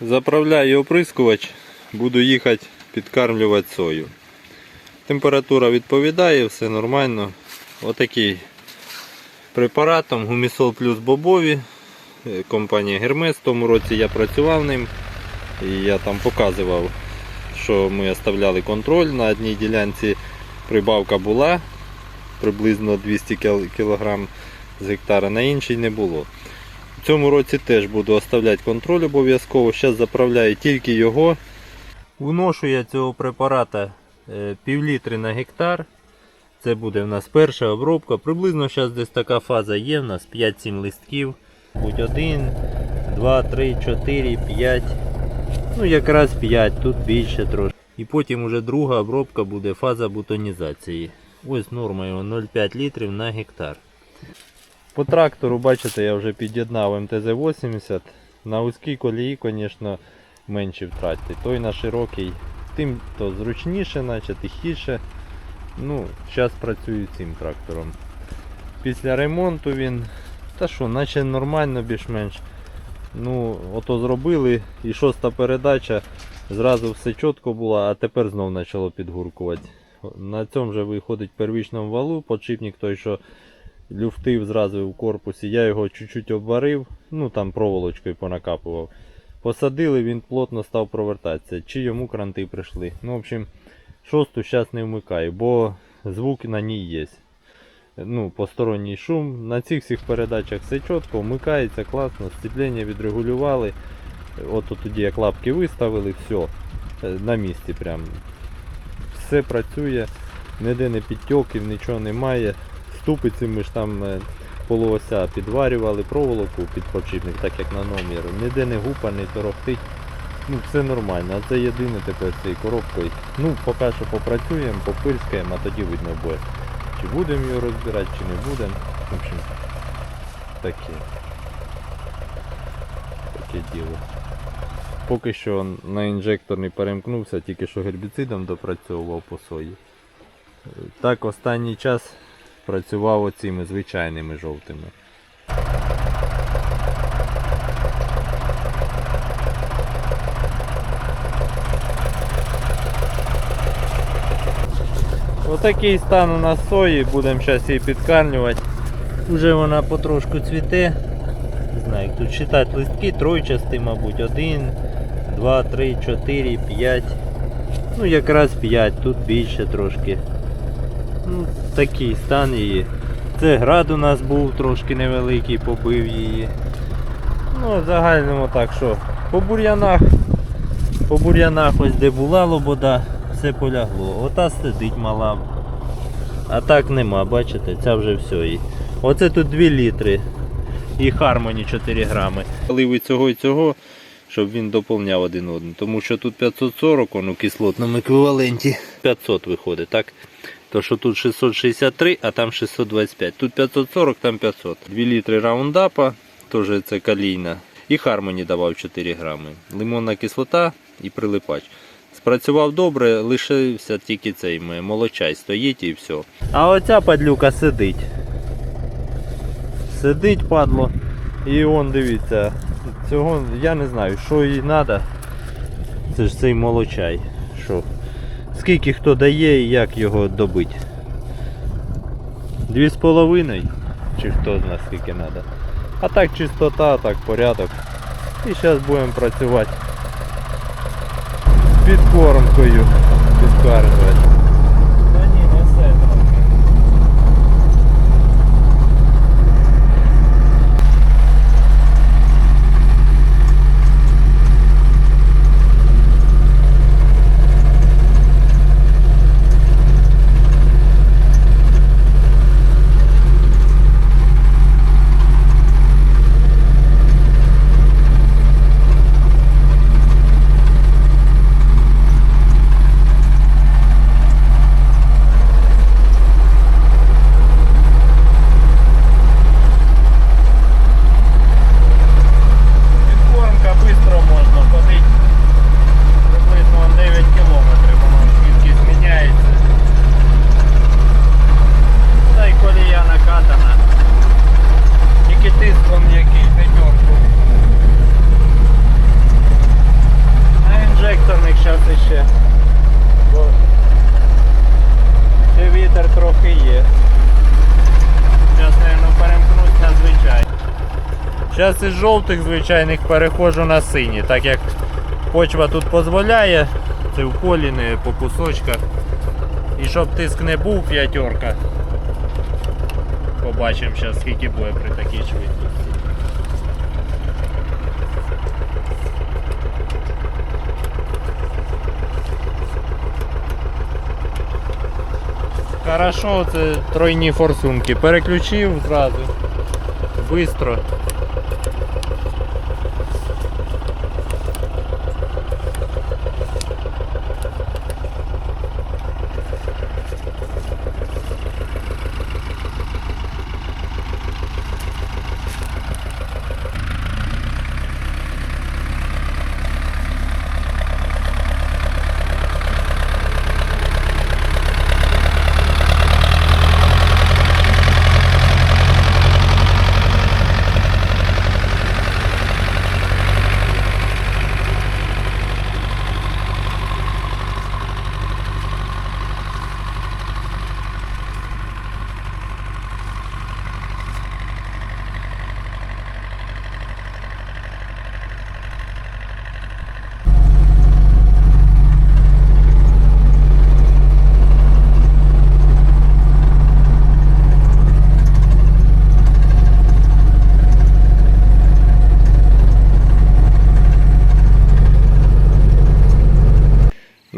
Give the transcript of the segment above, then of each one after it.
Заправляю оприскувач, буду їхати підкармлювати сою. Температура відповідає, все нормально. Отакий препаратом Гумісол плюс бобові. е, Компанія Гермес. В тому році я працював ним. І я там показував, що ми оставляли контроль. На одній ділянці прибавка була приблизно 200 кг з гектара, на іншій не було. В цьому році теж буду оставляти контроль обов'язково. Зараз заправляю тільки його. Вношу я цього препарата е, пів літри на гектар. Це буде в нас перша обробка. Приблизно зараз десь така фаза є. У нас 5-7 листків. Будь 1, 2, 3, 4, 5. Ну якраз 5, тут більше трошки. І потім уже друга обробка буде фаза бутонізації. Ось норма його 0,5 літрів на гектар. По трактору, бачите, я вже під'єднав МТЗ-80. На вузькій колії, звісно, менші втрати. Той на широкий, тим то зручніше, наче тихіше. Ну, зараз працюю цим трактором. Після ремонту він, та що, наче нормально більш-менш. Ну, ото зробили і шоста передача, зразу все чітко було, а тепер знов почало підгуркувати. На цьому вже виходить первічному валу, подшипник той, що люфтив зразу в корпусі, я його чуть-чуть обварив, ну там проволочкою понакапував. Посадили, він плотно став провертатися. Чи йому кранти прийшли. Ну, в общем, шосту зараз не вмикаю, бо звук на ній є. Ну, посторонній шум. На цих всіх передачах все чітко, вмикається класно, сцеплення відрегулювали. От тоді як лапки виставили, все. На місці прям. Все працює, ніде не підтьоків, нічого немає. Ступиці ми ж там е, полуося підварювали проволоку під подшипник, так як на номер. Ніде не гупа, не торохтить. Ну, все нормально. А це єдине тепер цією коробкою. Ну, поки що попрацюємо, попирскаємо, а тоді видно буде. Чи будемо його розбирати, чи не будемо. В общем, таке. Таке діло. Поки що на інжектор не перемкнувся, тільки що гербіцидом допрацьовував по сої. Так, останній час працював оцими звичайними жовтими. Отакий стан у нас сої, будемо зараз її підкармлювати. Уже вона потрошку цвіте. Не знаю, як тут читати листки, тройчасти, мабуть, один, два, три, чотири, п'ять. Ну якраз п'ять, тут більше трошки. Ну, такий стан її. Це град у нас був трошки невеликий, побив її. Ну, в загальному так що, по бур'янах, по бур'янах ось де була лобода, все полягло. Ота сидить мала. А так нема, бачите, ця вже все. І Оце тут 2 літри. І Harmony 4 грами. Ливи цього і цього, щоб він доповняв один одного. Тому що тут 540, он у кислотному еквіваленті 500 виходить, так? То що тут 663, а там 625. Тут 540, там 500. 2 літри раундапа, теж це калійна. І Harmony давав 4 грами. Лимонна кислота і прилипач. Спрацював добре, лишився тільки цей молочай стоїть і все. А оця падлюка сидить. Сидить, падло. І он дивіться. Цього я не знаю, що їй треба. Це ж цей молочай. Що? Скільки хто дає і як його добити. Дві з половиною. Чи хто знає скільки треба. А так чистота, так порядок. І зараз будемо працювати під підкормкою. Підкармлювати. Зараз із жовтих звичайних переходжу на сині, так як почва тут дозволяє, це в полі не по кусочках. І щоб тиск не був п'ятерка. Побачимо зараз, скільки буде при такій швидкості. Хорошо, це тройні форсунки. Переключив зразу. Бистро.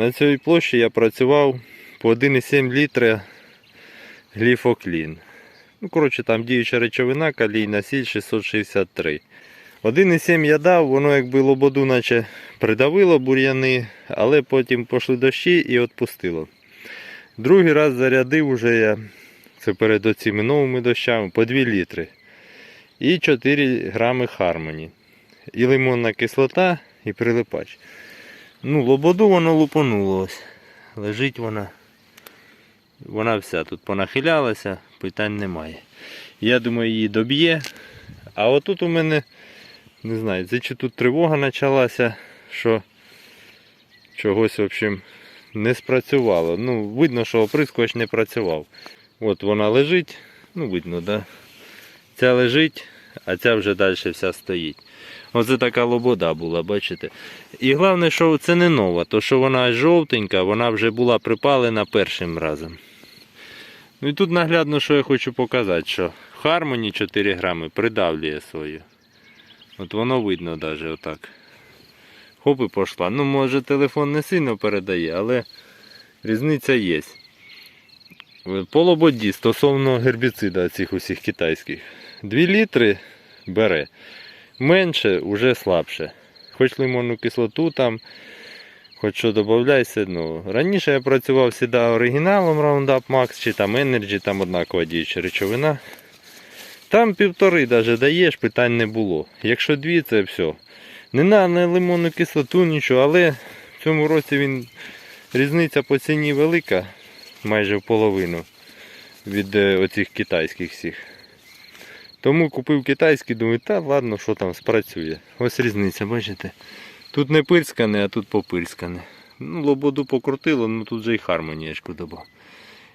На цій площі я працював по 1,7 літра гліфоклін. Ну, коротше, там діюча речовина, калійна сіль 663. 1,7 я дав, воно якби лободу наче придавило бур'яни, але потім пішли дощі і відпустило. Другий раз зарядив уже я, це перед оцими новими дощами, по 2 літри. І 4 грами хармоні. І лимонна кислота, і прилипач. Ну, лободу воно лупануло. Лежить вона. Вона вся тут понахилялася, питань немає. Я думаю, її доб'є. А отут у мене, не знаю, це чи тут тривога почалася, що чогось, в общем, не спрацювало. Ну, видно, що оприскувач не працював. От вона лежить, ну видно, да? Ця лежить, а ця вже далі вся стоїть. Оце така лобода була, бачите. І головне, що це не нова, то що вона жовтенька, вона вже була припалена першим разом. Ну і тут наглядно, що я хочу показати, що Harmony 4 грами придавлює сою. От воно видно навіть отак. Хоп і пішла. Ну, може телефон не сильно передає, але різниця є. По лободі стосовно гербіцида цих усіх китайських. 2 літри бере менше, вже слабше. Хоч лимонну кислоту там, хоч що додай, все одно. Раніше я працював завжди оригіналом Roundup Max чи там Energy, там однакова діюча речовина. Там півтори навіть даєш, питань не було. Якщо дві, це все. Не на не лимонну кислоту, нічого, але в цьому році він різниця по ціні велика, майже в половину від е, оцих китайських всіх. Тому купив китайський, думаю, та ладно, що там спрацює. Ось різниця, бачите? Тут не пирскане, а тут попирскане. Ну, лободу покрутило, ну тут же і хармонієчку додав.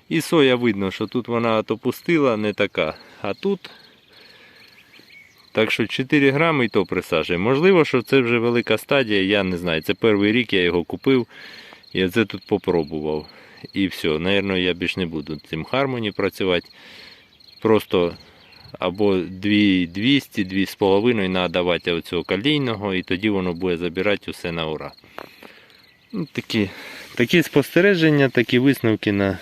І соя видно, що тут вона то пустила, не така. А тут. Так що 4 грами і то присаджує. Можливо, що це вже велика стадія, я не знаю. Це перший рік я його купив. Я це тут попробував. І все, Наверно, я більш не буду цим хармоні працювати. Просто або 2200, 2,5 треба давати оцього калійного, і тоді воно буде забирати усе на ура. Ну, такі, такі спостереження, такі висновки на